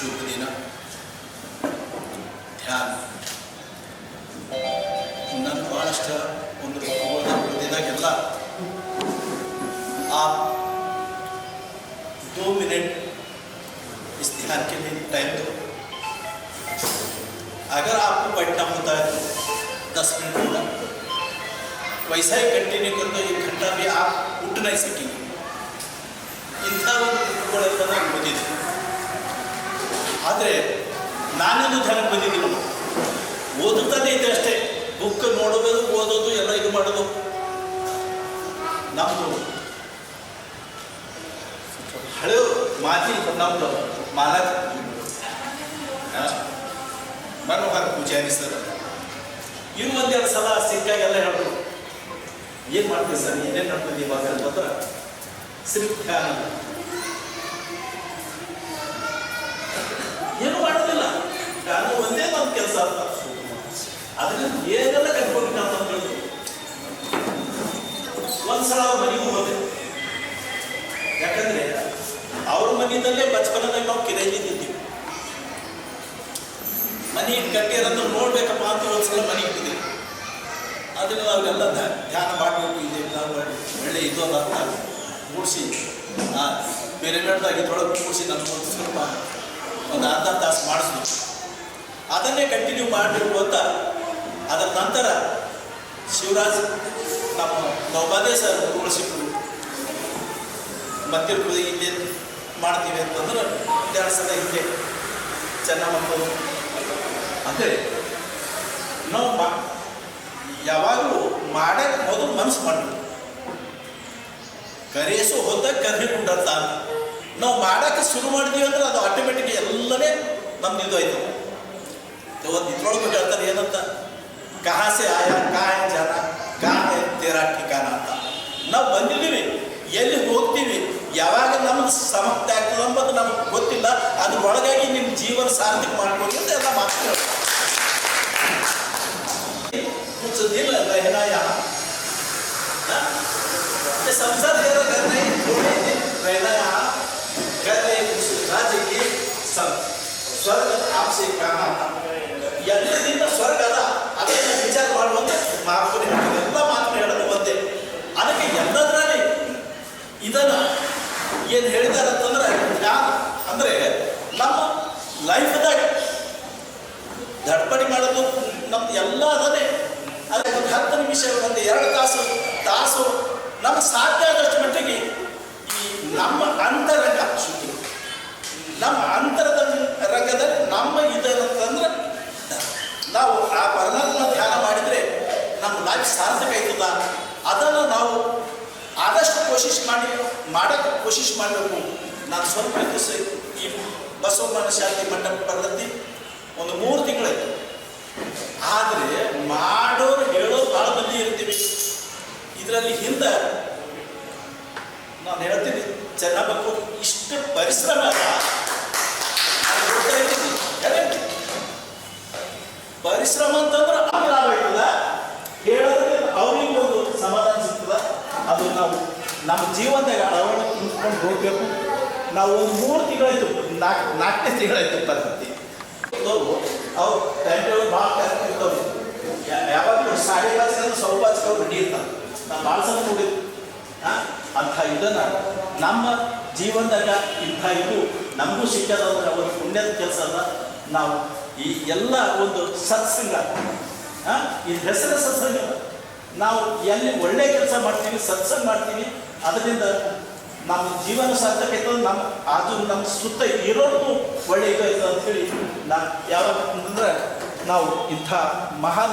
ಶುಭ ದಿನ ಧ್ಯಾನ ನಾನು ಭಾಳಷ್ಟು ಒಂದು ದಿನಾಗೆಲ್ಲ आप दो मिनट इस ध्यान के लिए टाइम दो अगर आपको बैठना होता है तो दस मिनट होगा वैसा ही कंटिन्यू कर दो एक घंटा भी आप उठ नहीं सकेंगे ಇಂಥ ಒಂದು ಬುಕ್ಗಳೆಲ್ಲ ನಾನು ಓದಿದೆ ಆದರೆ ನಾನೊಂದು ಧ್ಯಾನಕ್ಕೆ ಬಂದಿದ್ದೀನಿ ಓದುತ್ತಾನೆ ಇದೆ ಅಷ್ಟೇ. ಬುಕ್ ನೋಡೋದು ಓದೋದು ಎಲ್ಲ ಇದು ಮಾಡೋದು ನಮ್ಮದು ಹಳೆ ಮಾತಿ ನಮ್ಮದು ಮಾಲಕ್ ಮನೋಹರ ಪೂಜಾರಿ ಸರ್. ಇನ್ನು ಒಂದೆರಡು ಸಲ ಸಿಕ್ಕಾಗೆಲ್ಲ ಹೇಳಿದ್ರು. ಏನು ಮಾಡ್ತೀವಿ ಸರ್? ಏನೇನು ಮಾಡ್ತೀವಿ ಇವಾಗ? ಅಂತಂದ್ರೆ ಶ್ರೀ ಧ್ಯಾನ ಏನು ಮಾಡೋದಿಲ್ಲ ಧ್ಯಾನ ಒಂದೇ ಕೆಲಸ ಅದನ್ನ ಏನೆಲ್ಲ ಕಟ್ಕೊಬೇಕಂತ ಹೇಳಿದ್ರು ಒಂದ್ಸಲ ಅವ್ರ ಮನೆಗೂ ಹೋದೆ. ಯಾಕಂದ್ರೆ ಅವ್ರ ಮನೆಯಲ್ಲೇ ಬಚಪನದಾಗ ನಾವು ಕಿರೈಲಿದ್ದೀವಿ ಮನೆ ಕಟ್ಟಿರೋದನ್ನ ನೋಡ್ಬೇಕಪ್ಪ ಅಂತ ಒಂದ್ಸಲ ಮನೆ ಇಟ್ಟಿದ್ದೀವಿ ಅದನ್ನ ನಾವೆಲ್ಲ ಧ್ಯ- ಧ್ಯಾನ ಮಾಡಬೇಕು ಇದೆಲ್ಲ ಒಳ್ಳೆ ಇದು ಅಲ್ಲ ಅಂತ ಮೂಡಿಸಿ ಆ, ಬೇರೆ ಬೇಡದಾಗ ಇದ್ರೊಳಗೆ ಮೂಡಿಸಿ ನನ್ನ ಒಂದು ಸ್ವಲ್ಪ ಒಂದು ಅರ್ಧ ತಾಸು ಮಾಡಿಸ್ಬೇಕು ಅದನ್ನೇ ಕಂಟಿನ್ಯೂ ಮಾಡಬೇಕು ಅಂತ ಅದರ ನಂತರ ಶಿವರಾಜ್ ನಮ್ಮ ನೌಬಾದೇ ಸರ್ ಉಳಿಸಿಬಿಟ್ಟು ಮತ್ತಿರ್ಬೋದು ಇಲ್ಲಿ ಮಾಡ್ತೀವಿ ಅಂತಂದ್ರೆ ಎರಡು ಸಲ ಚೆನ್ನ ಮಕ್ಕಳು ಅಂದರೆ ನಾವು ಮಾ ಯಾವಾಗಲೂ ಮಾಡಕ್ಕೆ ಮೊದಲು ಮನಸ್ಸು ಮಾಡಬೇಕು ಕರೆಸು ಹೋದ ಕರ್ಹಿಕೊಂಡಂತ ನಾವು ಮಾಡಕ್ಕೆ ಶುರು ಮಾಡಿದೀವಿ ಅಂದ್ರೆ ಅದು ಆಟೋಮೆಟಿಕ್ ಎಲ್ಲನೇ ನಮ್ದು ಇದು ಆಯ್ತು. ಒಂದು ಇದ್ರೊಳಗೆ ಹೇಳ್ತಾರೆ, ಏನಂತ? ಕಹಾಸೆ ಆಯಾ ಕಾ ಜನ, ಕಾಯ ತೇರಾ ಠಿಕಾನ ಅಂತ. ನಾವು ಬಂದಿದ್ದೀವಿ, ಎಲ್ಲಿ ಹೋಗ್ತೀವಿ, ಯಾವಾಗ ನಮ್ದು ಸಮರ್ಥ ಆಗ್ತದೆ ಅನ್ನೋದು ನಮ್ಗೆ ಗೊತ್ತಿಲ್ಲ ಅದ್ರ ಒಳಗಾಗಿ ನಿಮ್ಮ ಜೀವನ ಸಾರ್ಥಕ ಮಾಡ್ಕೊಳ್ಳಿ ಅಂತ ಎಲ್ಲ ಮಾತು ಏನು ಹೇಳಿದಾರೆ ಅಂತಂದ್ರೆ ಅಂದ್ರೆ ನಮ್ಮ ಲೈಫ್ದಾಗ ದಡ್ಪಡಿ ಮಾಡೋದು ನಮ್ದು ಎಲ್ಲ ಅದನ್ನೇ ಅದೇ ಒಂದು ಹತ್ತು ನಿಮಿಷ ಒಂದು ಎರಡು ತಾಸು ತಾಸು ನಮ್ಗೆ ಸಾಧ್ಯ ಆದಷ್ಟು ಮಟ್ಟಿಗೆ ಈ ನಮ್ಮ ಅಂತರಂಗ ಶುದ್ಧಿ. ನಮ್ಮ ಅಂತರದ ರಂಗದಲ್ಲಿ ನಮ್ಮ ಇದರಂತಂದ್ರೆ ನಾವು ಆ ಪರಮಾತ್ಮ ಧ್ಯಾನ ಮಾಡಿದರೆ ನಮ್ಮ ಲೈಫ್ ಸಾರ್ಥಕ ಆಯ್ತದ ಅದನ್ನು ನಾವು ಆದಷ್ಟು ಕೋಶಿಶ್ ಮಾಡಿ, ಮಾಡೋಕ್ಕೆ ಕೋಶಿಶ್ ಮಾಡಬೇಕು. ನಾನು ಸ್ವಲ್ಪ ದಿವಸ ಈ ಬಸವಣ್ಣ ಶಾಂತಿ ಮಂಟಪ ಪದ್ಧತಿ ಒಂದು ಮೂರು ತಿಂಗಳಾಯ್ತು. ಆದರೆ ಮಾಡೋರು ಹೇಳೋರು ಭಾಳ ಮಂದಿ ಇರ್ತೀವಿ. ಇದರಲ್ಲಿ ಹಿಂದೆ ನಾನು ಹೇಳ್ತೀನಿ ಚೆನ್ನಬೇಕು ಇಷ್ಟು ಪರಿಶ್ರಮ ಪರಿಶ್ರಮ ಅಂತಂದ್ರೆ ಅವ್ರಿಗೆ ಲಾಭ ಆಯ್ತದ ಹೇಳೋದ್ರೆ ಅವ್ರಿಗೆ ಒಂದು ಸಮಾಧಾನ ಸಿಗ್ತದ ಅದು ನಾವು ನಮ್ಮ ಜೀವನದಾಗ ಅಳವಡಿಕೆ ನಿಂತ್ಕೊಂಡು ಹೋಗ್ಬೇಕು. ನಾವು ಒಂದು ಮೂರು ತಿಂಗಳಾಯ್ತು, ನಾಲ್ಕು, ನಾಲ್ಕನೇ ತಿಂಗಳಾಯ್ತು ಪರಿಸ್ಥಿತಿ ಅವ್ರು ಟೈಮ್ ಟೇಬಲ್ ಭಾಳ ಕರೆಕ್ಟ್ ಇರ್ತವ್ರಿ. ಯಾವಾಗಲೂ ಸಾಡೆ ಸೌ ಸ್ವಲ್ಪ ಅವ್ರು ರೆಡಿ ಇರ್ತಾರೆ. ನಾವು ಭಾಳ ಸಲ ನೋಡಿದ್ವಿ ಹಾಂ, ಅಂಥ ಇದನ್ನು ನಮ್ಮ ಜೀವನದಾಗ ಇಂಥ ಇದು ನಮಗೂ ಸಿಕ್ಕದ ಅಂದ್ರೆ ಒಂದು ಪುಣ್ಯದ ಕೆಲಸ ಅಲ್ಲ ನಾವು ಈ ಎಲ್ಲ ಒಂದು ಸತ್ಸಂಗ ಈ ಹೆಸರ ಸತ್ಸಂಗ ನಾವು ಎಲ್ಲಿ ಒಳ್ಳೆ ಕೆಲಸ ಮಾಡ್ತೀವಿ ಸತ್ಸಂಗ ಮಾಡ್ತೀವಿ, ಅದರಿಂದ ನಮ್ಮ ಜೀವನ ಸಾರ್ಥಕ ನಮ್ಮ ಅದು ನಮ್ಮ ಸುತ್ತ ಇರೋದು ಒಳ್ಳೆ ಅಂತ ಹೇಳಿ ನಾನು ನಾ ಯಾವಾಗ ಅಂದ್ರೆ ನಾವು ಇಂಥ ಮಹಾನ್